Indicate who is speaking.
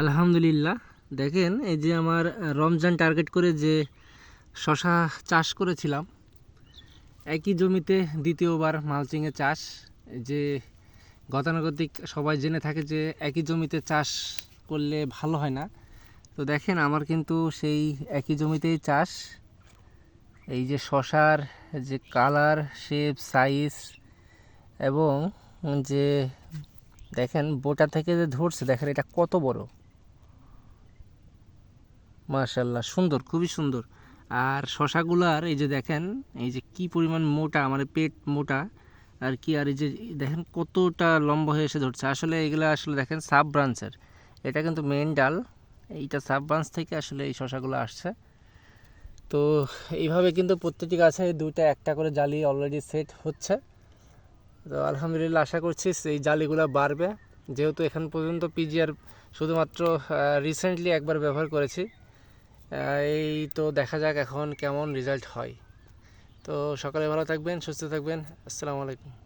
Speaker 1: আলহামদুলিল্লাহ। দেখেন, এই যে আমার রমজান টার্গেট করে যে শশা চাষ করেছিলাম, একই জমিতে দ্বিতীয়বার মালচিংয়ে চাষ। যে গতানুগতিক সবাই জেনে থাকে যে একই জমিতে চাষ করলে ভালো হয় না। তো দেখেন, আমার কিন্তু সেই একই জমিতেই চাষ। এই যে শশার যে কালার শেপ সাইজ এবং যে দেখেন, বোটা থেকে যে ধরছে, দেখেন এটা কত বড়। মাশাল্লাহ সুন্দর, খুবই সুন্দর। আর শশাগুলার এই যে দেখেন, এই যে কি পরিমাণ মোটা মানে পেট মোটা, আর কি, আর এই যে দেখেন কতটা লম্বা হয়ে এসে ধরছে। আসলে এগুলো আসলে দেখেন সাব ব্রাঞ্চের। এটা কিন্তু মেন ডাল, এইটা সাব ব্রাঞ্চ থেকে আসলে এই শশাগুলো আসছে। তো এইভাবে কিন্তু প্রত্যেকটি গাছে দুইটা, একটা করে জালি অলরেডি সেট হচ্ছে। তো আলহামদুলিল্লাহ, আশা করছি এই জালিগুলো বাড়বে। যেহেতু এখন পর্যন্ত পিজিআর শুধুমাত্র রিসেন্টলি একবার ব্যবহার করেছি। এই তো দেখা যাক এখন কেমন রেজাল্ট হয়। তো সকালে ভালো থাকবেন, সুস্থ থাকবেন। আসসালামু আলাইকুম।